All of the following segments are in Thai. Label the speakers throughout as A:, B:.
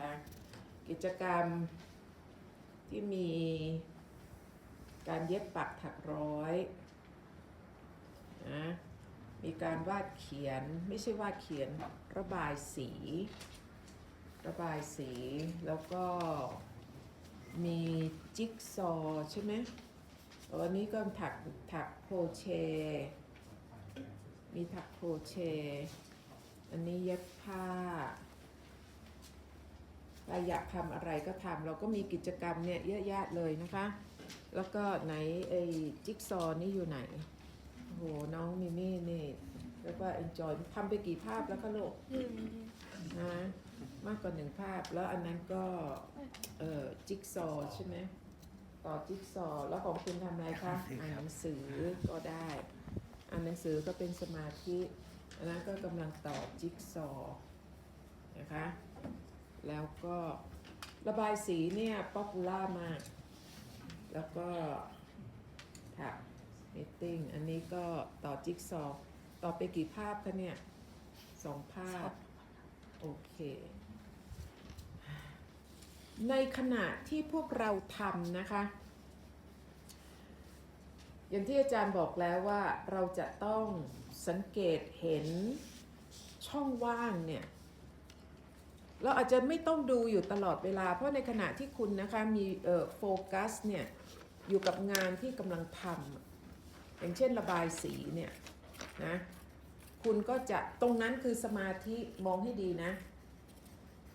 A: นะคะ กิจกรรมที่มีการเย็บปักถักร้อยนะมีการวาดเขียนไม่ใช่วาดเขียนระบายสี ระบายสีแล้วก็มีจิ๊กซอใช่ไหมอันนี้ก็ถักถักโครเชต์มีถักโครเชต์อันนี้เย็บผ้า ใครอยากทำอะไรก็ทำเราก็มีกิจกรรมเนี่ยเยอะแยะเลยนะคะ แล้วก็ไหนไอ้จิ๊กซอว์นี่อยู่ไหนโอ้โหน้องมิมี่นี่เรียกว่า enjoy ทำไปกี่ภาพแล้วคะลูกนะมากกว่าหนึ่งภาพแล้วอันนั้นก็เอ่อจิ๊กซอว์ใช่ไหมต่อจิ๊กซอว์แล้วของคุณทำอะไรคะอ่านหนังสือก็ได้อ่านหนังสือก็เป็นสมาธิอันนั้นก็กำลังต่อจิ๊กซอว์นะคะ แล้วก็ระบายสีเนี่ยป๊อปปูล่ามาก แล้วก็ถักมิทติ้งอันนี้ก็ต่อจิ๊กซอว์ต่อไปกี่ภาพคะเนี่ยสองภาพ โอเค ในขณะที่พวกเราทำนะคะ อย่างที่อาจารย์บอกแล้วว่าเราจะต้องสังเกตเห็นช่องว่างเนี่ย เราอาจจะไม่ต้องดูอยู่ตลอดเวลา เพราะในขณะที่คุณนะคะมีโฟกัสเนี่ยอยู่กับงานที่กำลังทำอย่างเช่นระบายสีเนี่ยนะคุณก็จะตรงนั้นคือสมาธิมองให้ดีนะ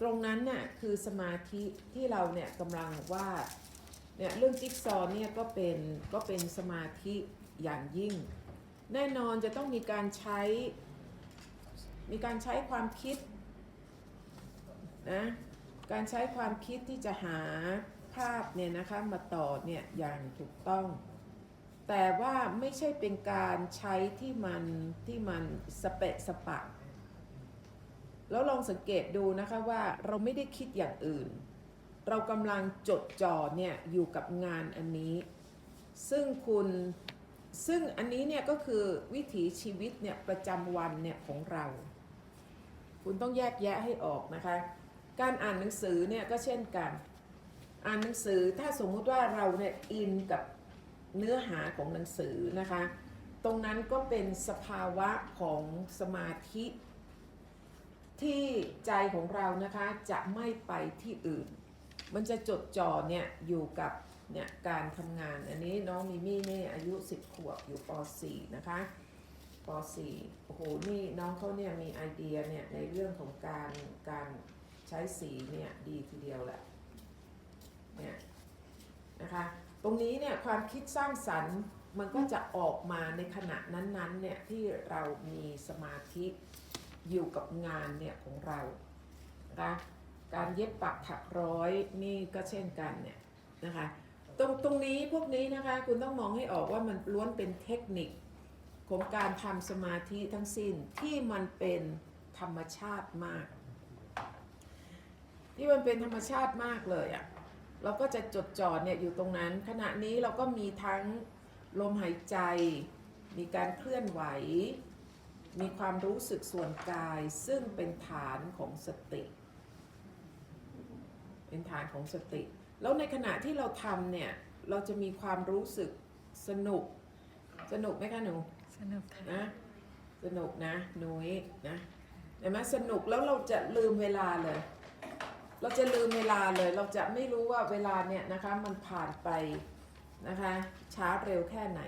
A: ตรงนั้นน่ะคือสมาธิที่เราเนี่ยกำลังวาดเนี่ยเรื่องจิ๊กซอว์เนี่ยก็เป็นก็เป็นสมาธิอย่างยิ่ง แน่นอนจะต้องมีการใช้มีการใช้ความคิด นะการใช้ความคิดที่จะหาภาพเนี่ยนะคะมาต่อเนี่ยอย่างถูกต้อง แต่ว่าไม่ใช่เป็นการใช้ที่มันที่มันสเปะสปะ แล้วลองสังเกตดูนะคะว่าเราไม่ได้คิดอย่างอื่น เรากำลังจดจ่อเนี่ยอยู่กับงานอันนี้ ซึ่งคุณซึ่งอันนี้เนี่ยก็คือวิถีชีวิตเนี่ยประจำวันเนี่ยของเรา คุณต้องแยกแยะให้ออกนะคะ การอ่านหนังสือเนี่ยก็เช่นกัน อ่านหนังสือถ้าสมมุติว่าเราเนี่ยอินกับเนื้อหาของหนังสือนะคะ ตรงนั้นก็เป็นสภาวะของสมาธิ ที่ใจของเรานะคะจะไม่ไปที่อื่น มันจะจดจ่อเนี่ยอยู่กับเนี่ยการทำงานอันนี้น้องมิมี่นี่อายุ 10 ขวบอยู่ป .4 นะคะป .4 โอ้โห นี่น้องเขาเนี่ยมีไอเดียเนี่ยในเรื่องของการการ ใช้สีเนี่ยดีทีเดียวแหละเนี่ยนะคะตรงนี้เนี่ยความคิดสร้างสรรค์มันก็จะออกมาในขณะนั้นๆเนี่ยที่เรามีสมาธิอยู่กับงานเนี่ยของเรานะคะการเย็บปักถักร้อยนี่ก็เช่นกันเนี่ยนะคะตรงตรงนี้พวกนี้นะคะคุณต้องมองให้ออกว่ามันล้วนเป็นเทคนิคของการทำสมาธิทั้งสิ้นที่มันเป็นธรรมชาติมาก ที่มันเป็นธรรมชาติมากเลยอะ่ะเราก็จะจดจ่อเนี่ยอยู่ตรงนั้น ขณะนี้เราก็มีทั้งลมหายใจ มีการเคลื่อนไหว มีความรู้สึกส่วนกาย ซึ่งเป็นฐานของสติ เป็นฐานของสติ แล้วในขณะที่เราทำเนี่ยเราจะมีความรู้สึกสนุก สนุกไหมคะหนู
B: สนุกค่ะ
A: นะสนุกนะนุ้ยนะเห็นไหมสนุกแล้วเราจะลืมเวลาเลย เราจะลืมเวลาเลย เราจะไม่รู้ว่าเวลาเนี่ยนะคะมันผ่านไปนะคะช้าเร็วแค่ไหน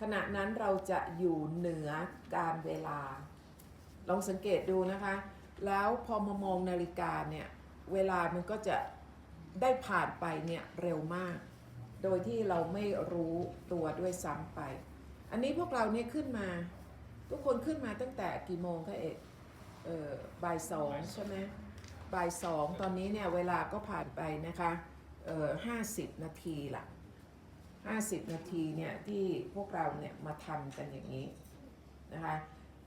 A: ขณะนั้นเราจะอยู่เหนือการเวลา ลองสังเกตดูนะคะ แล้วพอมามองนาฬิกาเนี่ยเวลามันก็จะได้ผ่านไปเนี่ยเร็วมาก โดยที่เราไม่รู้ตัวด้วยซ้ำไป อันนี้พวกเราเนี่ยขึ้นมา ทุกคนขึ้นมาตั้งแต่กี่โมงคะเอกเออบ่ายสองใช่ไหม บ่ายสองตอนนี้เนี่ยเวลาก็ผ่านไปนะคะเออห้าสิบนาทีละห้าสิบนาทีเนี่ยที่พวกเราเนี่ยมาทำกันอย่างนี้นะคะ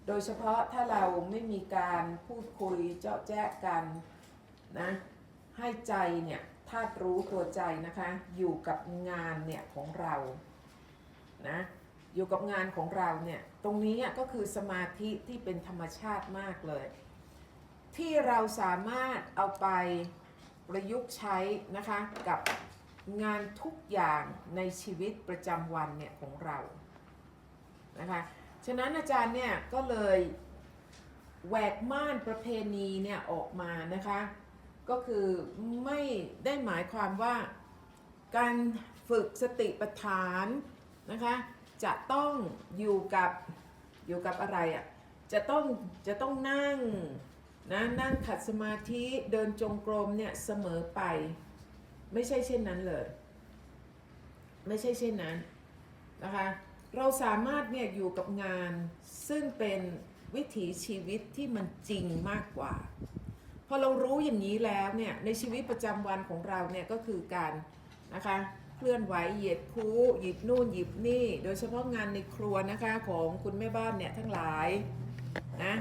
A: โดยเฉพาะถ้าเราไม่มีการพูดคุยเจาะแจ๊ะกันนะให้ใจเนี่ยธาตุรู้ตัวใจนะคะอยู่กับงานเนี่ยของเรานะอยู่กับงานของเราเนี่ยตรงนี้อะก็คือสมาธิที่เป็นธรรมชาติมากเลย ที่เราสามารถเอาไปประยุกต์ใช้นะคะกับงานทุกอย่างในชีวิตประจำวันเนี่ยของเรานะคะฉะนั้นอาจารย์เนี่ยก็เลยแหวกม่านประเพณีเนี่ยออกมานะคะก็คือไม่ได้หมายความว่าการฝึกสติปัฏฐานนะคะจะต้องอยู่กับอยู่กับอะไรอะ่ะจะต้องจะต้องนั่ง นะนั่งขัดสมาธิเดินจงกรมเนี่ยเสมอไป ไม่ใช่เช่นนั้นเลย ไม่ใช่เช่นนั้นนะคะ เราสามารถเนี่ยอยู่กับงานซึ่งเป็นวิถีชีวิตที่มันจริงมากกว่า พอเรารู้อย่างนี้แล้วเนี่ยในชีวิตประจำวันของเราเนี่ยก็คือการนะคะเคลื่อนไหวเหยียดคู้หยิบนู่นหยิบนี่ โดยเฉพาะงานในครัวนะคะของคุณแม่บ้านเนี่ยทั้งหลายนะ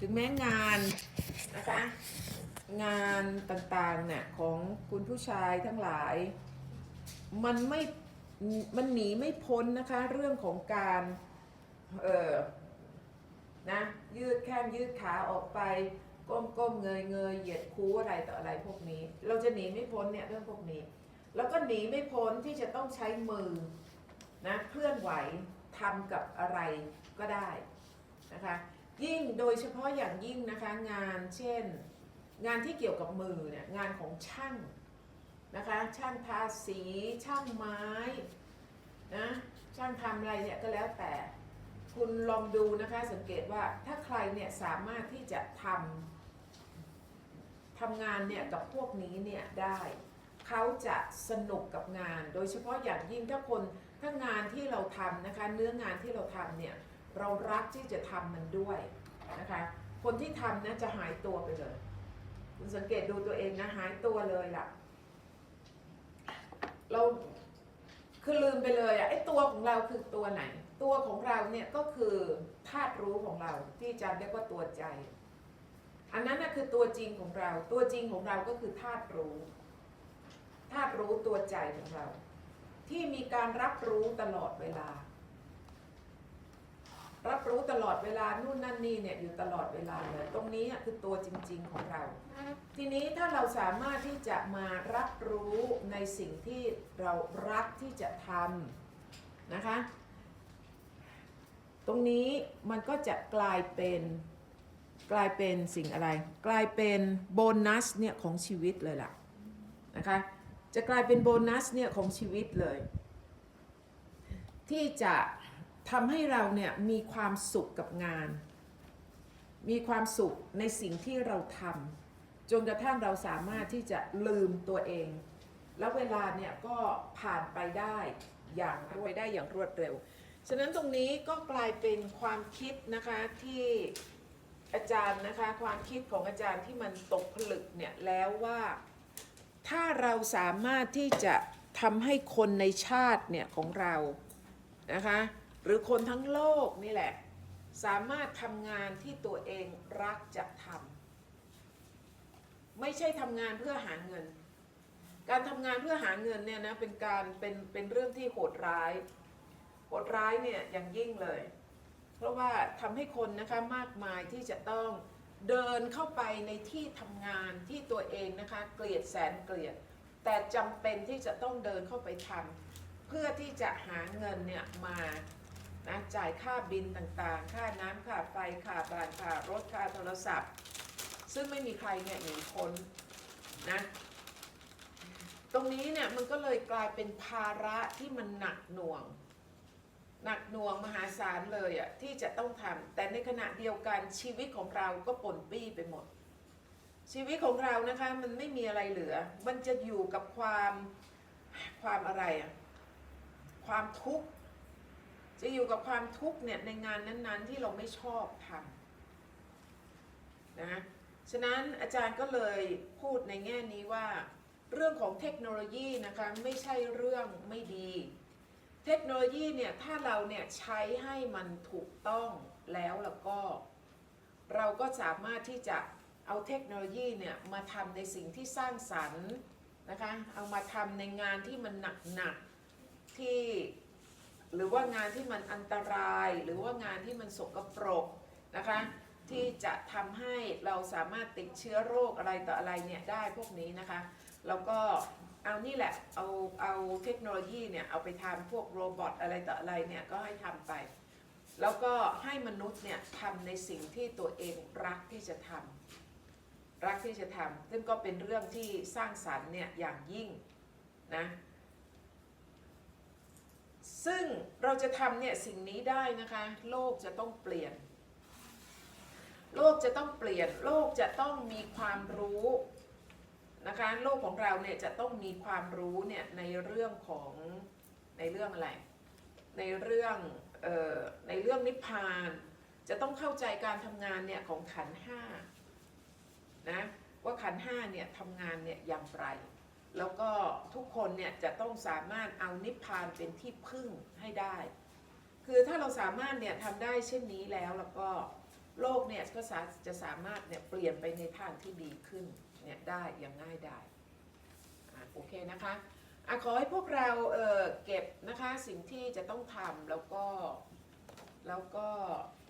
A: ถึงแม้งานนะคะงานต่างๆเนี่ยของคุณผู้ชายทั้งหลาย มันไม่มันหนีไม่พ้นนะคะ เรื่องของการเออนะยืดแข้งยืดขาออกไป ก้มก้มเงยเงยเหยียดคูอะไรต่ออะไรพวกนี้ เราจะหนีไม่พ้นเนี่ยเรื่องพวกนี้ แล้วก็หนีไม่พ้นที่จะต้องใช้มือนะเคลื่อนไหวทำกับอะไรก็ได้นะคะ ยิ่งโดยเฉพาะอย่างยิ่งนะคะงานเช่น งานที่เกี่ยวกับมือเนี่ยงานของช่างนะคะช่างทาสีช่างไม้นะช่างทำอะไรเนี่ยก็แล้วแต่ คุณลองดูนะคะสังเกตว่าถ้าใครเนี่ยสามารถที่จะทำทำงานเนี่ยกับพวกนี้เนี่ยได้เขาจะสนุกกับงาน โดยเฉพาะอย่างยิ่งถ้าคนถ้างานที่เราทำนะคะเนื้องานที่เราทำเนี่ย เรารักที่จะทำมันด้วยนะคะ คนที่ทำนะจะหายตัวไปเลย คุณสังเกตดูตัวเองนะหายตัวเลยล่ะ เราคือลืมไปเลยอะไอ้ตัวของเราคือตัวไหน ตัวของเราเนี่ยก็คือธาตุรู้ของเราที่อาจารย์เรียกว่าตัวใจ อันนั้นนะคือตัวจริงของเรา ตัวจริงของเราก็คือธาตุรู้ธาตุรู้ตัวใจของเรา ที่มีการรับรู้ตลอดเวลา รับรู้ตลอดเวลานู่นนั่นนี่เนี่ยอยู่ตลอดเวลาเลยตรงนี้คือตัวจริง ๆของเรา ทีนี้ถ้าเราสามารถที่จะมารับรู้ในสิ่งที่เรารักที่จะทำนะคะ ตรงนี้มันก็จะกลายเป็นกลายเป็นสิ่งอะไร กลายเป็นโบนัสเนี่ยของชีวิตเลยล่ะนะคะจะกลายเป็นโบนัสเนี่ยของชีวิตเลย ที่จะ ทำให้เราเนี่ยมีความสุขกับงาน มีความสุขในสิ่งที่เราทำจนกระทั่งเราสามารถที่จะลืมตัวเอง แล้วเวลาเนี่ยก็ผ่านไปได้อย่างรวดได้อย่างรวดเร็ว ฉะนั้นตรงนี้ก็กลายเป็นความคิดนะคะที่อาจารย์นะคะความคิดของอาจารย์ที่มันตกผลึกเนี่ยแล้วว่าถ้าเราสามารถที่จะทำให้คนในชาติเนี่ยของเรานะคะ รือคนทั้งโลกนี่แหละ สามารถทำงานที่ตัวเองรักจะทำไม่ใช่ทำงานเพื่อหาเงิน การทำงานเพื่อหาเงินเนี่ยนะเป็นการเป็นเป็นเรื่องที่โหดร้ายโหดร้ายเนี่ยอย่างยิ่งเลย เพราะว่าทำให้คนนะคะมากมายที่จะต้องเดินเข้าไปในที่ทำงานที่ตัวเองนะคะเกลียดแสนเกลียด แต่จำเป็นที่จะต้องเดินเข้าไปทำเพื่อที่จะหาเงินเนี่ยมา นะจ่ายค่าบินต่างๆ ค่าน้ำค่าไฟค่าบ้านค่ารถค่าโทรศัพท์ ซึ่งไม่มีใครเนี่ยหนีพ้นนะตรงนี้เนี่ยมันก็เลยกลายเป็นภาระที่มันหนักหน่วง หนักหน่วงมหาศาลเลยอะที่จะต้องทำแต่ในขณะเดียวกันชีวิตของเราก็ปนปี้ไปหมด ชีวิตของเรานะคะมันไม่มีอะไรเหลือ มันจะอยู่กับความความอะไรอะความทุกข์ จะอยู่กับความทุกข์เนี่ยในงานนั้นๆ ที่เราไม่ชอบทำนะฉะนั้นอาจารย์ก็เลยพูดในแง่นี้ว่า เรื่องของเทคโนโลยีนะคะไม่ใช่เรื่องไม่ดี เทคโนโลยีเนี่ยถ้าเราเนี่ยใช้ให้มันถูกต้องแล้วแล้วก็ เราก็สามารถที่จะเอาเทคโนโลยีเนี่ยมาทำในสิ่งที่สร้างสรรค์นะคะเอามาทำในงานที่มันหนักๆที่ หรือว่างานที่มันอันตราย หรือว่างานที่มันสกปรกนะคะที่จะทำให้เราสามารถติดเชื้อโรคอะไรต่ออะไรเนี่ยได้พวกนี้นะคะ แล้วก็เอานี่แหละเอาเอาเทคโนโลยีเนี่ยเอาไปทำพวกโรบอทอะไรต่ออะไรเนี่ยก็ให้ทำไป แล้วก็ให้มนุษย์เนี่ยทำในสิ่งที่ตัวเองรักที่จะทำรักที่จะทำซึ่งก็เป็นเรื่องที่สร้างสรรค์เนี่ยอย่างยิ่งนะ ซึ่งเราจะทำเนี่ยสิ่งนี้ได้นะคะ โลกจะต้องเปลี่ยน โลกจะต้องเปลี่ยน โลกจะต้องมีความรู้นะคะโลกของเราเนี่ยจะต้องมีความรู้เนี่ยในเรื่องของในเรื่องอะไร ในเรื่องออในเรื่องนิพพาน จะต้องเข้าใจการทำงานเนี่ยของขันห้านะว่าขันห้าเนี่ยทำงานเนี่ยอย่างไร แล้วก็ทุกคนเนี่ยจะต้องสามารถเอานิพพานเป็นที่พึ่งให้ได้ คือถ้าเราสามารถเนี่ยทำได้เช่นนี้แล้วแล้วก็โลกเนี่ยก็สาจะสามารถเนี่ยเปลี่ยนไปในทางที่ดีขึ้นเนี่ยได้อย่างง่ายดายโอเคนะคะอะขอให้พวกเราเเก็บนะคะสิ่งที่จะต้องทำแล้วก็แล้วก็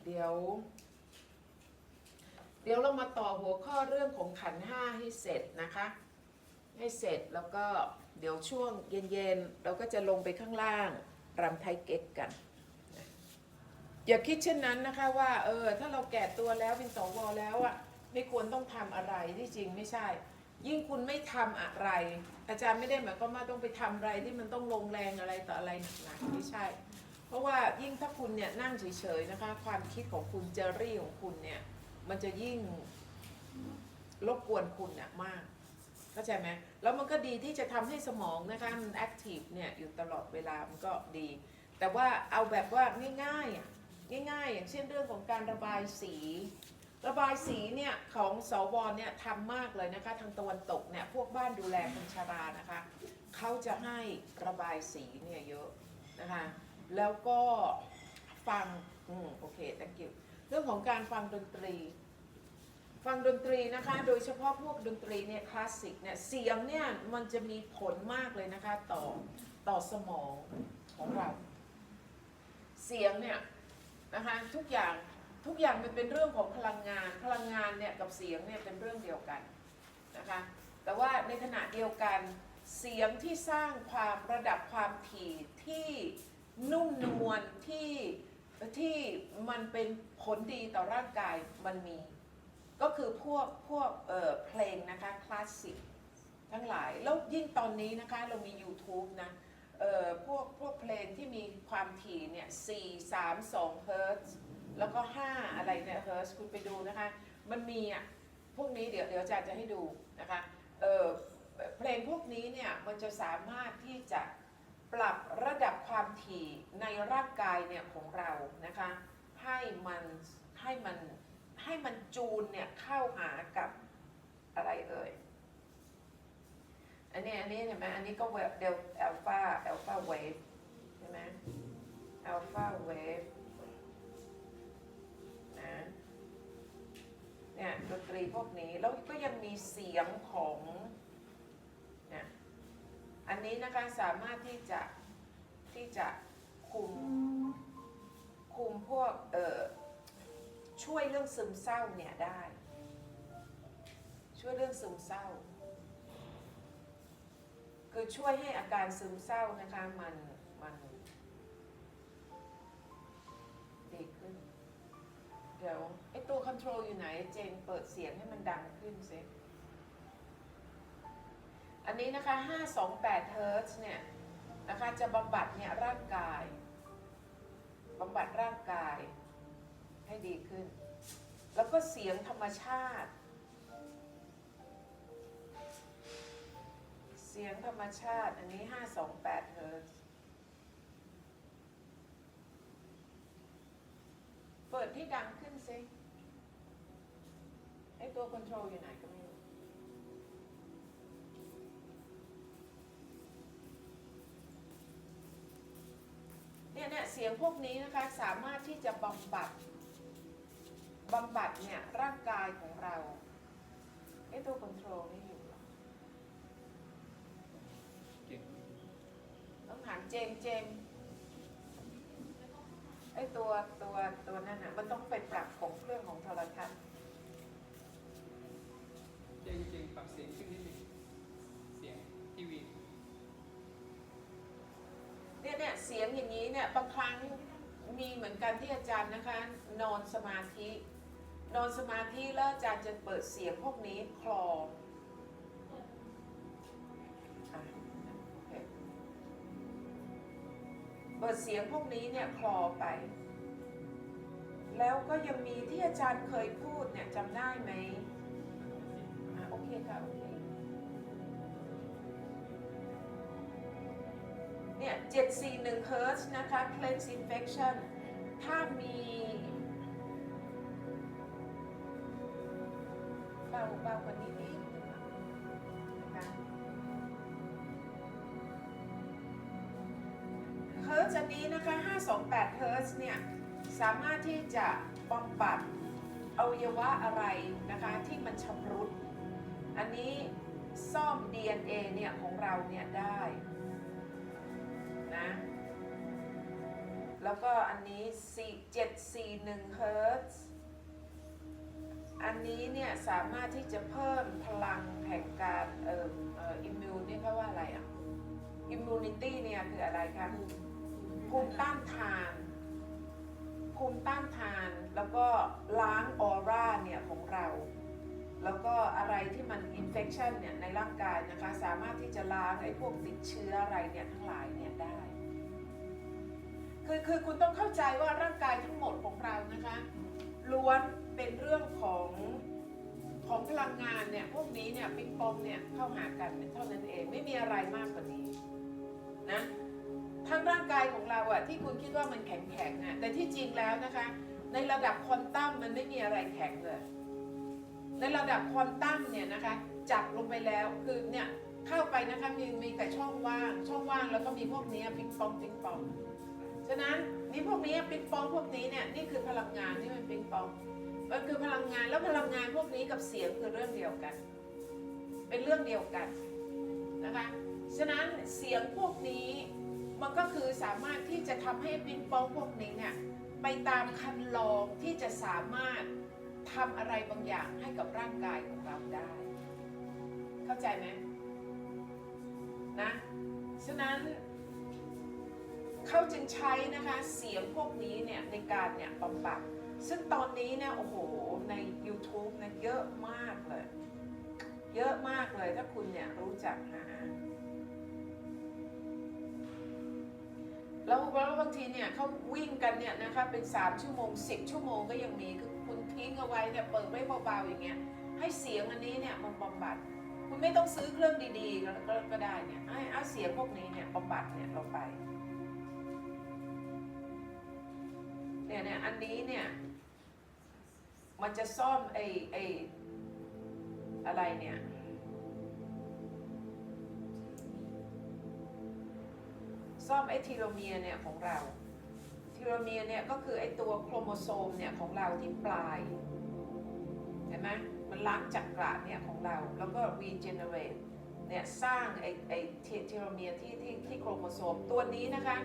A: เดี๋ยว เดี๋ยวเรามาต่อหัวข้อเรื่องของขันห้าให้เสร็จนะคะ ให้เสร็จแล้วก็เดี๋ยวช่วงเย็นๆ เราก็จะลงไปข้างล่างรำไทยเก๊กกันอย่าคิดเช่นนั้นนะคะว่าเออถ้าเราแก่ตัวแล้วเป็นสวแล้วอะไม่ควรต้องทำอะไรที่จริงไม่ใช่ ยิ่งคุณไม่ทำอะไร อาจารย์ไม่ได้หมายความว่าต้องไปทำอะไรที่มันต้องลงแรงอะไรต่ออะไรหนักๆไม่ใช่ เพราะว่ายิ่งถ้าคุณเนี่ยนั่งเฉยๆนะคะความคิดของคุณเจอรี่ของคุณเนี่ยมันจะยิ่งรบกวนคุณเนี่ยมาก เข้าใจไหมแล้วมันก็ดีที่จะทำให้สมองนะคะมันแอคทีฟเนี่ยอยู่ตลอดเวลามันก็ดี แต่ว่าเอาแบบว่าง่ายๆอะง่าย ๆ อย่างเช่นเรื่องของการระบายสี ระบายสีเนี่ยของสวเนี่ยทำมากเลยนะคะ ทางตะวันตกเนี่ยพวกบ้านดูแลคนชรานะคะเขาจะให้ระบายสีเนี่ยเยอะนะคะแล้วก็ฟังอืมโอเค thank you เรื่องของการฟังดนตรี ฟังดนตรีนะคะ โดยเฉพาะพวกดนตรีเนี่ยคลาสสิกเนี่ยเสียงเนี่ยมันจะมีผลมากเลยนะคะต่อต่อสมองของเรา เสียงเนี่ยนะคะทุกอย่างทุกอย่างมันเป็นเรื่องของพลังงาน พลังงานเนี่ยกับเสียงเนี่ยเป็นเรื่องเดียวกันนะคะแต่ว่าในขณะเดียวกันเสียงที่สร้างความระดับความถี่ที่นุ่มนวลที่ที่มันเป็นผลดีต่อร่างกายมันมี ก็คือพวกพวกเอ่อเพลงนะคะคลาสสิกทั้งหลายแล้วยิ่งตอนนี้นะคะเรามี YouTube นะเอ่อพวกพวกเพลงที่มีความถี่เนี่ย4 3 2เฮิร์ตซ์แล้วก็5อะไรเนี่ยเฮิร์ตซ์คุณไปดูนะคะ มันมีอะพวกนี้เดี๋ยวเดี๋ยวอาจารย์จะให้ดูนะคะเอ่อเพลงพวกนี้เนี่ยมันจะสามารถที่จะปรับระดับความถี่ในร่างกายเนี่ยของเรานะคะให้มันให้มัน ให้มันจูนเนี่ยเข้าหากับอะไรเอ่ย อันนี้อันนี้เห็นไหมอันนี้ก็เวฟเดลอัลฟาอัลฟาเวฟใช่ไหมอัลฟาเวฟนะเนี่ยดนตรีพวกนี้ แล้วก็ยังมีเสียงของเนี่ยอันนี้นะคะสามารถที่จะที่จะคุมคุมพวกเอ่อ ช่วยเรื่องซึมเศร้าเนี่ยได้ ช่วยเรื่องซึมเศร้า คือช่วยให้อาการซึมเศร้านะคะมันมันดีขึ้น เดี๋ยวไอตัวคอนโทรลอยู่ไหนเจนเปิดเสียงให้มันดังขึ้นสิอันนี้นะคะ 528 เฮิร์ตซ์เนี่ยนะคะจะบำบัดเนี่ยร่างกายบำบัดร่างกายให้ดีขึ้น แล้วก็เสียงธรรมชาติ เสียงธรรมชาติ อันนี้ 528 เฮิร์ตเปิดที่ดังขึ้นสิไอตัวคอนโทรลอยู่ไหนก็ไม่รู้เนี่ยเนี่ยเสียงพวกนี้นะคะ สามารถที่จะบำบัด บำบัดเนี่ยร่างกายของเราไอ้ตัวคอนโทรลนี่อยู่เหรอต้องถามเจมส์เจมส์ไอไอ้ตัวตัวตัวนั่นน่ะมันต้องไปปรับของเครื่องของโทรทัศน์
B: จริงๆปรับเสียงขึ้นนิดนึงเสียงทีวี
A: เนี่ยเนี่ยเสียงอย่างนี้เนี่ยบางครั้งมีเหมือนกันที่อาจารย์นะคะ นอนสมาธิ นอนสมาธิแล้วอาจารย์จะเปิดเสียงพวกนี้คลอเปิดเสียงพวกนี้เนี่ยคลอไป แล้วก็ยังมีที่อาจารย์เคยพูดเนี่ยจำได้ไหมอะโอเคค่ะโอเคเนี่ย741เฮิร์ตนะคะ cleanse infection ถ้ามีาเบากว่านี้นิดนึงนะคะเฮิร์ตอันนี้นะคะ 528เฮิร์ตเนี่ย สามารถที่จะบำบัดอวัยวะอะไรนะคะที่มันชำรุด อันนี้ซ่อม DNA เนี่ยของเราเนี่ยได้นะแล้วก็อันนี้ 741 เฮิร์ตซ์ อันนี้เนี่ยสามารถที่จะเพิ่มพลังแห่งการเอ่อเอ่ออิมมูนนี่เขาว่าอะไรอะอิมมูนิตี้เนี่ยคืออะไรคะภูมิต้านทานภูมิต้านทานแล้วก็ล้างออร่าเนี่ยของเรา แล้วก็อะไรที่มันอินเฟ t ชันเนี่ยในร่างกายนะคะสามารถที่จะล้างไอ้พวกติดเชื้ออะไรเนี่ยทั้งหลายเนี่ยได้ คือคือคุณต้องเข้าใจว่าร่างกายทั้งหมดของเรานะคะล้วน เป็นเรื่องของของพลังงานเนี่ยพวกนี้เนี่ยปิงปองเนี่ยเข้าหากันเท่านั้นเองไม่มีอะไรมากกว่านี้นะทั้งร่างกายของเราอะที่คุณคิดว่ามันแข็งแข็งอะแต่ที่จริงแล้วนะคะ ในระดับควอนตัมมันไม่มีอะไรแข็งเลย ในระดับควอนตัมเนี่ยนะคะ จับลงไปแล้วคือเนี่ยเข้าไปนะคะมีมีแต่ช่องว่าง ช่องว่างแล้วก็มีพวกนี้ปิงปองปิงปองฉะนั้นนี่พวกนี้ปิงปองพวกนี้เนี่ยนี่คือพลังงานที่มันปิงปอง มันคือพลังงานแล้วพลังงานพวกนี้กับเสียงคือเรื่องเดียวกัน เป็นเรื่องเดียวกันนะคะฉะนั้นเสียงพวกนี้มันก็คือสามารถที่จะทำให้ปิงปองพวกนี้เนี่ยไปตามคันลองที่จะสามารถทำอะไรบางอย่างให้กับร่างกายของเราได้ เข้าใจไหมนะฉะนั้นเขาจึงใช้นะคะเสียงพวกนี้เนี่ยในการเนี่ยบำบัด ซึ่งตอนนี้เนี่ยโอ้โหใน YouTube นะเยอะมากเลย เยอะมากเลยถ้าคุณเนี่ยรู้จักหาแล้วแล้วบางทีเนี่ยเขาวิ่งกันเนี่ยนะคะเป็น 3 ชั่วโมง 10 ชั่วโมงก็ยังมีคือคุณทิ้งเอาไว้เนี่ยเปิดไว้เบาๆอย่างเงี้ยให้เสียงอันนี้เนี่ยมันบำบัด คุณไม่ต้องซื้อเครื่องดีๆก็ก็ก็ได้เนี่ยให้เอาเสียงพวกนี้เนี่ยบำบัดเนี่ยลงไปเนี่ยเนี่ยอันนี้เนี่ย มันจะซ่อมไอ้ไอ้อะไรเนี่ย ซ่อมไอ้ทีโลเมียเนี่ยของเรา ทีโลเมียเนี่ยก็คือไอ้ตัวโครโมโซมเนี่ยของเราที่ปลาย เห็นไหมมันล้างจักระเนี่ยของเรา แล้วก็ regenerate เนี่ยสร้างไอ้ไอ้ทีโลเมียที่ที่ที่โครโมโซมตัวนี้นะคะ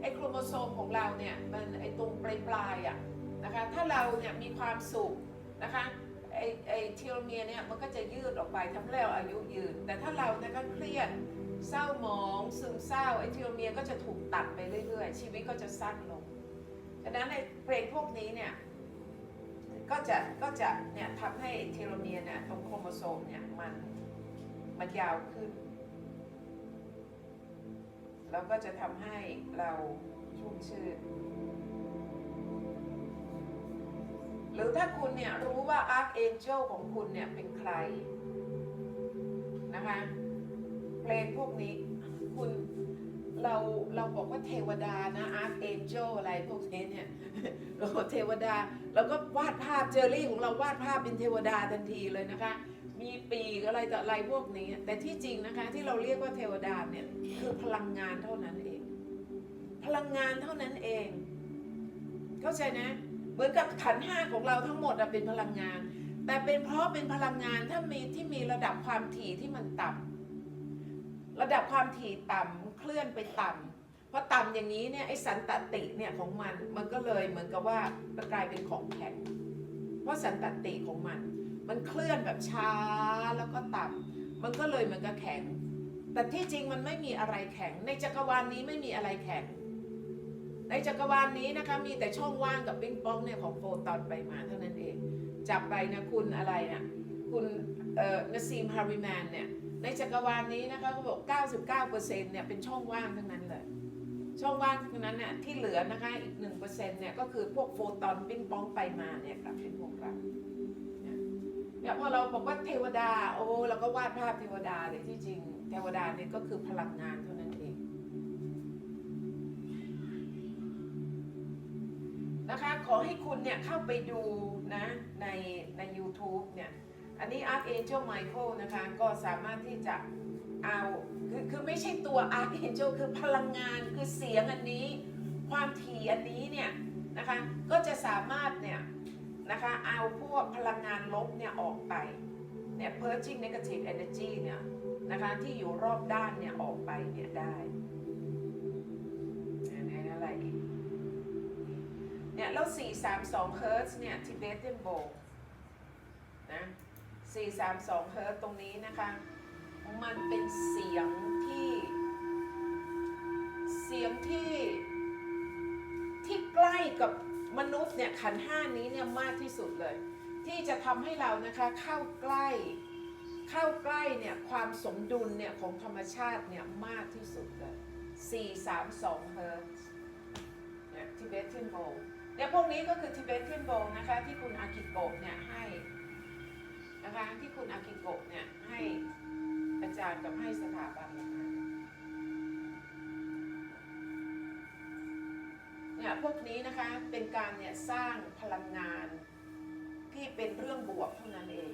A: ไอ้โครโมโซมของเราเนี่ยมันไอ้ตรงปลายปลายอะ นะคะถ้าเราเนี่ยมีความสุขนะคะไอ้ไอ้ทีโลเมียร์เนี่ยมันก็จะยืดออกไปทำให้เราอายุยืน แต่ถ้าเรานะคะเครียดเศร้าหมองซึมเศร้าไอ้เทโลเมียร์ก็จะถูกตัดไปเรื่อยๆ ชีวิตก็จะสั้นลงฉะนั้นในเพลงพวกนี้เนี่ยก็จะก็จะเนี่ยทำให้เทโลเมียร์เนี่ยตรงโครโมโซมเนี่ยมันมันยาวขึ้น แล้วก็จะทำให้เราชุ่มชื่น หรือถ้าคุณเนี่ยรู้ว่าอาร์คเอนเจลของคุณเนี่ยเป็นใครนะคะเพลงพวกนี้คุณเราเราบอกว่าเทวดานะอาร์ h เอนเจลอะไรพวกนี้เนี่ยเราเทวดาเราก็วาดภาพเจอรี่ของเราวาดภาพเป็นเทวดาทันทีเลยนะคะ มีปีกอะไรต่ออะไรพวกนี้ แต่ที่จริงนะคะที่เราเรียกว่าเทวดาเนี่ยคือพลังงานเท่านั้นเอง พลังงานเท่านั้นเอง เข้าใจนะ เหมือนกับขันห้าของเราทั้งหมดอะเป็นพลังงาน แต่เป็นเพราะเป็นพลังงานถ้ามีที่มีระดับความถี่ที่มันต่ำระดับความถี่ต่ำเคลื่อนไปต่ำพอต่ำอย่างนี้เนี่ยไอ้สันตติเนี่ยของมันมันก็เลยเหมือนกับว่ามันกลายเป็นของแข็งเพราะสันตติของมัน มันเคลื่อนแบบช้าแล้วก็ต่ำมันก็เลยเหมือนกับแข็ง แต่ที่จริงมันไม่มีอะไรแข็ง ในจักรวาลนี้ไม่มีอะไรแข็ง ในจักรวาลนี้นะคะมีแต่ช่องว่างกับปิงปองเนี่ยของโฟตอนไปมาเท่านั้นเอง จับไปนะคุณอะไรนะคุณเอ่อนาซีมฮาริแมนเนี่ยในจักรวาลนี้นะคะเขาบอก 99%เนี่ยเป็นช่องว่างทั้งนั้นเลย ช่องว่างทั้งนั้นเนี่ยที่เหลือนะคะอีก 1%เนี่ยก็คือพวกโฟตอนปิงปองไปมาเนี่ยกลับเป็นพวกเราเนี่ยเนี่ยพอเราบอกว่าเทวดาโอ้เราก็วาดภาพเทวดาเลยที่จริงเทวดาเนี่ยก็คือพลังงานเท่า นะคะขอให้คุณเนี่ยเข้าไปดูนะในใน u t u b e เนี่ยอันนี้ Archangel Michael นะคะก็สามารถที่จะเอาคือคือไม่ใช่ตัว Archangel คือพลังงานคือเสียงอันนี้ ความถี่อันนี้เนี่ยนะคะก็จะสามารถเนี่ยนะคะเอาพวกพลังงานลบเนี่ยออกไปเนี่ย purging negative energy เนี่ยนะคะที่อยู่รอบด้านเนี่ยออกไปเนี่ยได้ เนี่ยแล้ว 432 เฮิร์ตซ์เนี่ย Tibetan Bowl นะ 432 เฮิร์ตซ์ตรงนี้นะคะ มันเป็นเสียงที่ เสียงที่ที่ใกล้กับมนุษย์เนี่ยขันห้านี้เนี่ยมากที่สุดเลย ที่จะทำให้เรานะคะเข้าใกล้เข้าใกล้เนี่ยความสมดุลเนี่ยของธรรมชาติเนี่ยมากที่สุดเลย 432 เฮิร์ตซ์เนี่ย Tibetan Bowl เนี่ยพวกนี้ก็คือ Tibetan Bowl นะคะที่คุณอากิโกะเนี่ยให้นะคะที่คุณอากิโกะเนี่ยให้อาจารย์กับให้สถาบันนะคะเนี่ยพวกนี้นะคะเป็นการเนี่ยสร้างพลังงานที่เป็นเรื่องบวกเท่านั้นเอง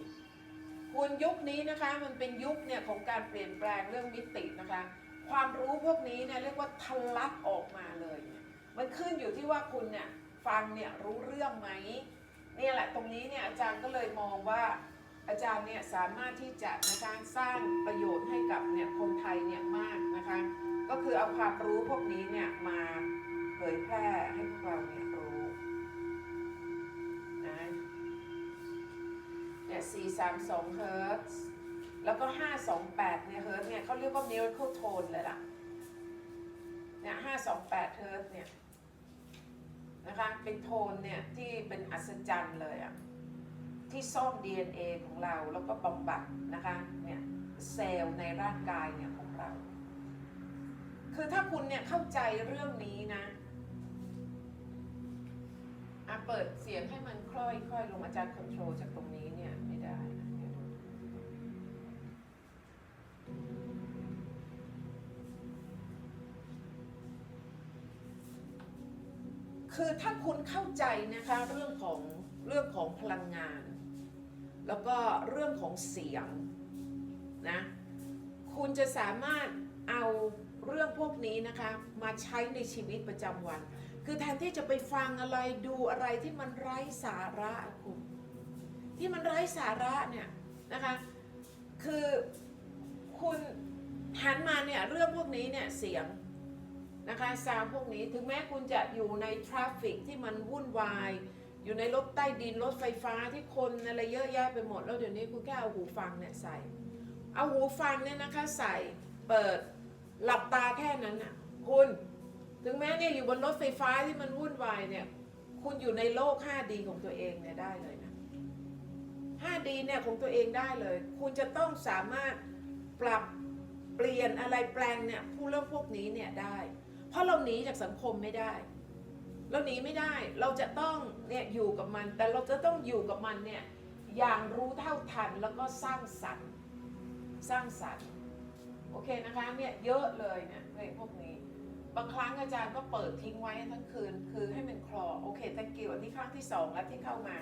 A: คุณยุคนี้นะคะมันเป็นยุคเนี่ยของการเปลี่ยนแปลงเรื่องมิตินะคะ ความรู้พวกนี้เนี่ยเรียกว่าทะลักออกมาเลย มันขึ้นอยู่ที่ว่าคุณเนี่ย ฟังเนี่ยรู้เรื่องไหมเนี่ยแหละตรงนี้เนี่ยอาจารย์ก็เลยมองว่าอาจารย์เนี่ยสามารถที่จะนะคะสร้างประโยชน์ให้กับเนี่ยคนไทยเนี่ยมากนะคะ ก็คือเอาความรู้พวกนี้เนี่ยมาเผยแพร่ให้พวกเราเนี่ยรู้นะเนี่ย432เฮิร์ตซ์แล้วก็528เนี่ยเฮิร์ตซ์เนี่ยเขาเรียกว่า miracle tone เลยล่ะเนี่ย528เฮิร์ตซ์เนี่ย นะคะ เป็นโทนเนี่ยที่เป็นอัศจรรย์เลยอะที่ซ่อม DNA ของเราแล้วก็บำบัดนะคะเนี่ยเซลล์ในร่างกายเนี่ยของเรา คือถ้าคุณเนี่ยเข้าใจเรื่องนี้นะอะเปิดเสียงให้มันคล้อยค่อยลงอาจารย์คอนโทรลจากตรง คือถ้าคุณเข้าใจนะคะเรื่องของเรื่องของพลังงาน แล้วก็เรื่องของเสียงนะคุณจะสามารถเอาเรื่องพวกนี้นะคะมาใช้ในชีวิตประจำวัน คือแทนที่จะไปฟังอะไรดูอะไรที่มันไร้สาระคุณ ที่มันไร้สาระเนี่ยนะคะคือคุณหันมาเนี่ยเรื่องพวกนี้เนี่ยเสียง นะคะซาวพวกนี้ถึงแม้คุณจะอยู่ในทราฟฟิกที่มันวุ่นวาย อยู่ในรถใต้ดินรถไฟฟ้าที่คนอะไรเยอะแยะไปหมด แล้วเดี๋ยวนี้คุณแค่เอาหูฟังเนี่ยใส่ เอาหูฟังเนี่ยนะคะใส่เปิดหลับตาแค่นั้นน่ะคุณถึงแม้เนี่ยอยู่บนรถไฟฟ้าที่มันวุ่นวายเนี่ยคุณอยู่ในโลก 5D ของตัวเองเนี่ยได้เลยนะ 5D เนี่ยของตัวเองได้เลย คุณจะต้องสามารถปรับเปลี่ยนอะไรแปลงเนี่ยผู้เรื่องพวกนี้เนี่ยได้ เพราะเราหนีจากสังคมไม่ได้ เราหนีไม่ได้ เราจะต้องเนี่ยอยู่กับมัน แต่เราจะต้องอยู่กับมันเนี่ยอย่างรู้เท่าทันแล้วก็สร้างสรรค์สร้างสรรค์โอเคนะคะเนี่ยเยอะเลยเนี่ยเพลงพวกนี้ บางครั้งอาจารย์ก็เปิดทิ้งไว้ทั้งคืน คือให้มันคลอโอเค thank you อันนี้ครั้งที่สองแล้วที่เข้ามา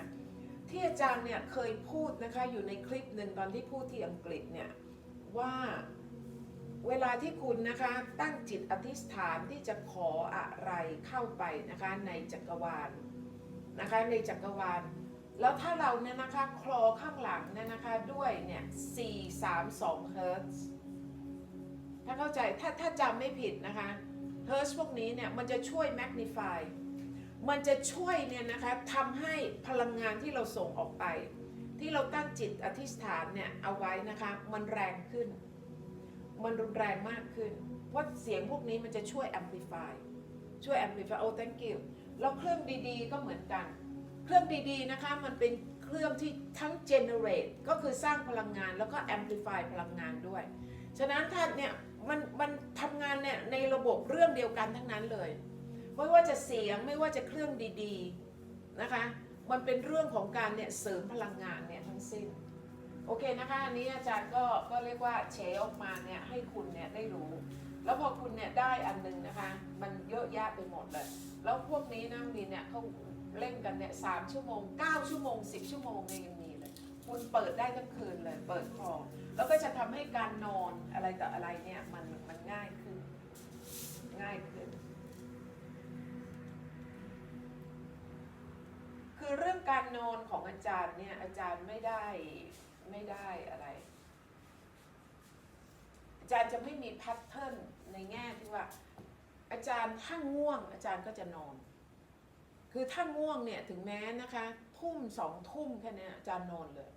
A: ที่อาจารย์เนี่ยเคยพูดนะคะอยู่ในคลิปหนึ่งตอนที่พูดที่อังกฤษเนี่ยว่า เวลาที่คุณนะคะตั้งจิตอธิษฐานที่จะขออะไรเข้าไปนะคะในจักรวาลนะคะในจักรวาล แล้วถ้าเราเนี่ยนะคะคลอข้างหลังเนี่ยนะคะด้วยเนี่ย432เฮิร์ตซ์ถ้าเข้าใจถ้าถ้าจำไม่ผิดนะคะเฮิร์สพวกนี้เนี่ยมันจะช่วย magnify มันจะช่วยเนี่ยนะคะทำให้พลังงานที่เราส่งออกไป ที่เราตั้งจิตอธิษฐานเนี่ยเอาไว้นะคะมันแรงขึ้น มันรุนแรงมากขึ้น เพราะเสียงพวกนี้มันจะช่วย amplify ช่วย amplify โอ้ thank you แล้วเครื่องดีๆ ก็เหมือนกัน เครื่องดีๆนะคะมันเป็นเครื่องที่ทั้ง generate ก็คือสร้างพลังงานแล้วก็ amplify พลังงานด้วย ฉะนั้นท่านเนี่ยมันมันทำงานเนี่ยในระบบเรื่องเดียวกันทั้งนั้นเลย ไม่ว่าจะเสียงไม่ว่าจะเครื่องดีๆนะคะ มันเป็นเรื่องของการเนี่ยเสริมพลังงานเนี่ยทั้งสิ้น โอเคนะคะ อันนี้อาจารย์ก็ก็เรียกว่าเชออกมาเนี่ยให้คุณเนี่ยได้รู้ แล้วพอคุณเนี่ยได้อันหนึงนะคะ มันเยอะแยะไปหมดเลย แล้วพวกนี้นะมีเนี่ยเขาเล่นกันเนี่ยสามชั่วโมง 9 ชั่วโมง 10 ชั่วโมงเนี่ยยังมีเลย คุณเปิดได้ทั้งคืนเลย เปิดคอแล้วก็จะทำให้การนอนอะไรต่ออะไรเนี่ยมันมันง่ายขึ้น ง่ายขึ้น คือเรื่องการนอนของอาจารย์เนี่ยอาจารย์ไม่ได้ ไม่ได้อะไรอาจารย์จะไม่มีแพทเทิร์นในแง่ที่ว่า อาจารย์ถ้าง่วง อาจารย์ก็จะนอน คือถ้าง่วงเนี่ยถึงแม้นะคะ ทุ่มสองทุ่มแค่นี้อาจารย์นอนเลย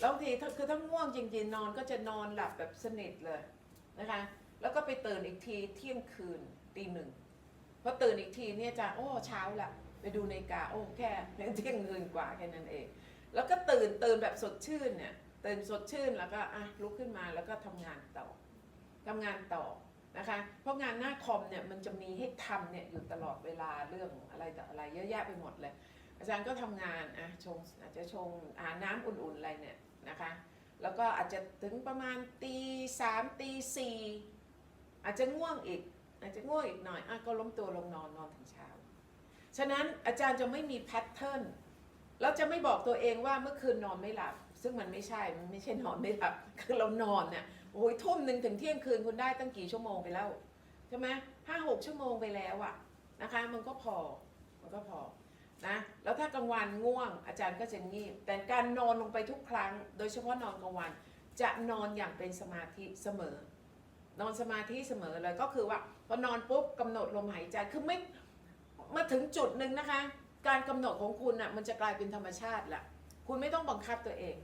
A: แล้วทีคือถ้าง่วงจริงๆนอนก็จะนอนหลับแบบสนิทเลยนะคะ แล้วก็ไปตื่นอีกทีเที่ยงคืนตีหนึ่งพอตื่นอีกทีเนี่ยอาจารย์โอ้เช้าละไปดูในาฬิกาโอ้แค่เที่ยงคืนกว่าแค่นั้นเอง แล้วก็ตื่นตื่นแบบสดชื่นเนี่ยตื่นสดชื่นแล้วก็อะลุกขึ้นมาแล้วก็ทำงานต่อทำงานต่อนะคะ เพราะงานหน้าคอมเนี่ยมันจะมีให้ทำเนี่ยอยู่ตลอดเวลาเรื่องอะไรต่ออะไรเยอะแยะไปหมดเลย อาจารย์ก็ทำงานอะชงอาจจะชงอ่าน้ำอุ่นๆอะไรเนี่ยนะคะแล้วก็อาจจะถึงประมาณตีสามตีสี่อาจจะง่วงอีก อาจจะง่วงอีกหน่อยอะก็ล้มตัวลงนอนนอนถึงเช้า ฉะนั้นอาจารย์จะไม่มีแพทเทิร์น แล้วจะไม่บอกตัวเองว่าเมื่อคืนนอนไม่หลับ ซึ่งมันไม่ใช่ มันไม่ใช่นอนไม่หลับ คือเรานอนเนี่ยโอ้ยทุ่มหนึ่งถึงเที่ยงคืนคุณได้ตั้งกี่ชั่วโมงไปแล้วใช่ไหมห้าหกชั่วโมงไปแล้วอะนะคะ มันก็พอ มันก็พอนะแล้วถ้ากลางวันง่วงอาจารย์ก็จะงีบ แต่การนอนลงไปทุกครั้ง โดยเฉพาะนอนกลางวัน จะนอนอย่างเป็นสมาธิเสมอ นอนสมาธิเสมอเลยก็คือว่าพอนอนปุ๊บกำหนดลมหายใจคือไม่มาถึงจุดหนึ่งนะคะ การกำหนดของคุณอะมันจะกลายเป็นธรรมชาติละคุณไม่ต้องบังคับตัวเอง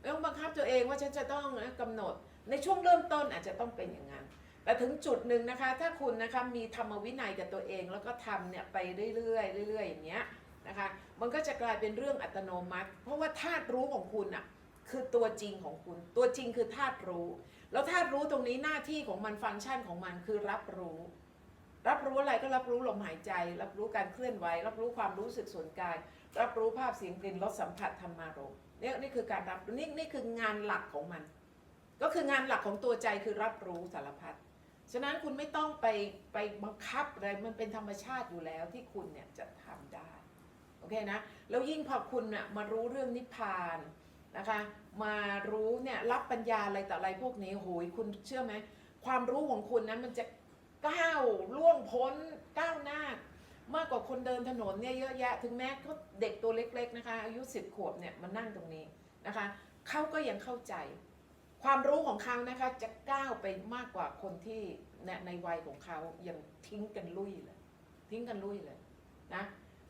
A: ไม่ต้องบังคับตัวเองว่าฉันจะต้องนะกำหนด ในช่วงเริ่มต้นอาจจะต้องเป็นอย่างนั้นแต่ถึงจุดหนึ่งนะคะ ถ้าคุณนะคะมีธรรมวินัยกับตัวเอง แล้วก็ทำเนี่ยไปเรื่อยๆเรื่อยๆอย่างเงี้ยนะคะ มันก็จะกลายเป็นเรื่องอัตโนมัติ เพราะว่าธาตุรู้ของคุณอะคือตัวจริงของคุณ ตัวจริงคือธาตุรู้ แล้วธาตุรู้ตรงนี้หน้าที่ของมันฟังก์ชันของมันคือรับรู้ รับรู้อะไรก็รับรู้ลมหายใจ รับรู้การเคลื่อนไหว รับรู้ความรู้สึกส่วนกาย รับรู้ภาพเสียงกลิ่นรสสัมผัสธรรมารมณ์เนี่ยนี่คือการรับนี่นี่คืองานหลักของมัน ก็คืองานหลักของตัวใจคือรับรู้สารพัดฉะนั้นคุณไม่ต้องไปไปบังคับอะไรมันเป็นธรรมชาติอยู่แล้วที่คุณเนี่ยจะทำได้โอเคนะแล้วยิ่งพอคุณน่ะมารู้เรื่องนิพพานนะคะมารู้เนี่ยรับปัญญาอะไรต่ออะไรพวกนี้โหยคุณเชื่อไหมความรู้ของคุณนะมันจะ ก้าวล่วงพ้นก้าวหน้ามากกว่าคนเดินถนนเนี่ยเยอะแยะ ถึงแม้เขาเด็กตัวเล็ก ๆ นะคะ อายุสิบขวบเนี่ยมานั่งตรงนี้นะคะเขาก็ยังเข้าใจ ความรู้ของเขานะคะจะก้าวไปมากกว่าคนที่ในวัยของเขายังทิ้งกันลุยเลย ทิ้งกันลุยเลยนะ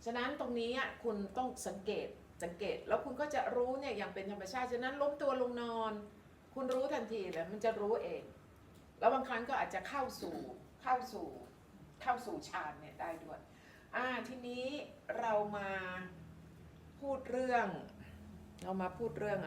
A: ฉะนั้นตรงนี้คุณต้องสังเกตสังเกตแล้วคุณก็จะรู้เนี่ยอย่างเป็นธรรมชาติฉะนั้นล้มตัวลงนอน คุณรู้ทันทีเลยมันจะรู้เอง แล้วบางครั้งก็อาจจะเข้าสู่ เข้าสู่เข้าสู่ฌานเนี่ยได้ด้วยอ่าทีนี้เรามาพูดเรื่อง เรามาพูดเรื่อง